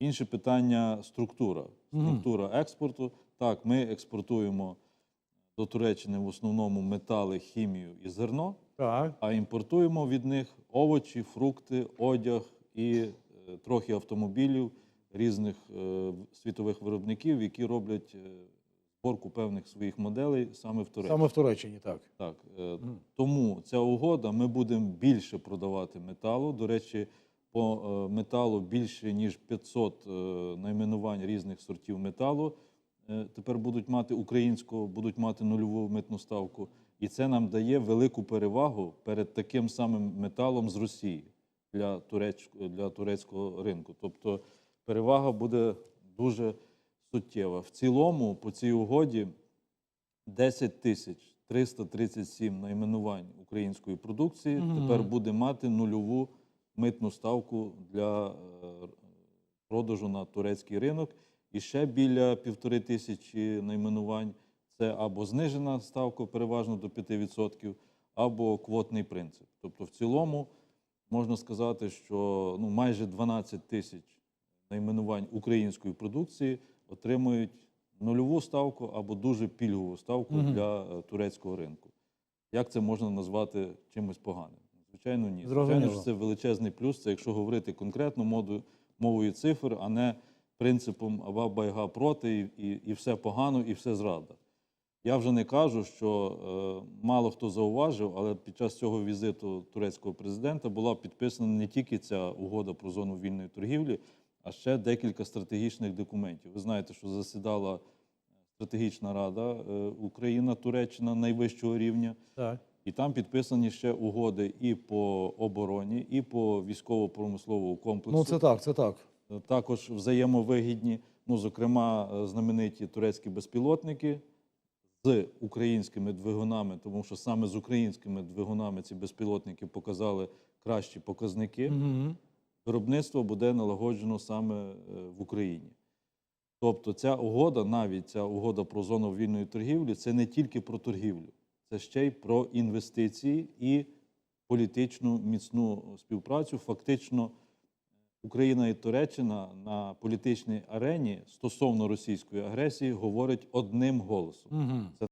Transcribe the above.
Інше питання структура. Структура експорту. Так, ми експортуємо до Туреччини в основному метали, хімію і зерно, Так. а імпортуємо від них овочі, фрукти, одяг і е, трохи автомобілів різних е, світових виробників, які роблять е, зборку певних своїх моделей саме в Туреччині. Саме в Туреччині, так. Так, тому ця угода ми будемо більше продавати металу. До речі, по е, металу більше ніж 500 е, найменувань різних сортів металу. е, Тепер будуть мати українську, будуть мати нульову митну ставку, і це нам дає велику перевагу перед таким самим металом з Росії для, туреч, для турецького ринку. Тобто перевага буде дуже суттєва. В цілому, по цій угоді 10 тисяч 337 найменувань української продукції Мгм. тепер буде мати нульову митну ставку для е, продажу на турецький ринок. І ще біля півтори тисячі найменувань це або знижена ставка переважно до 5%, або квотний принцип. Тобто, в цілому можна сказати, що ну, майже 12 тисяч найменувань української продукції отримують нульову ставку або дуже пільгову ставку Мгм. для е, турецького ринку. Як це можна назвати чимось поганим? Звичайно, ні. Звичайно, що це величезний плюс. Це якщо говорити конкретно мовою цифр, а не принципом аба байга проти, і, і, і все погано, і все зрада. Я вже не кажу, що е, мало хто зауважив, але під час цього візиту турецького президента була підписана не тільки ця угода про зону вільної торгівлі, а ще декілька стратегічних документів. Ви знаєте, що засідала стратегічна рада е, Україна-Туреччина найвищого рівня. Так. І там підписані ще угоди і по обороні, і по військово-промисловому комплексу. Ну, це так, це так. Також взаємовигідні, ну, зокрема, е, знамениті турецькі безпілотники з українськими двигунами, тому що саме з українськими двигунами ці безпілотники показали кращі показники. Угу. Виробництво буде налагоджено саме е, в Україні. Тобто ця угода, навіть ця угода про зону вільної торгівлі, це не тільки про торгівлю, це ще й про інвестиції і політичну міцну співпрацю. Фактично, Україна і Туреччина на політичній арені стосовно російської агресії говорять одним голосом. Угу. Це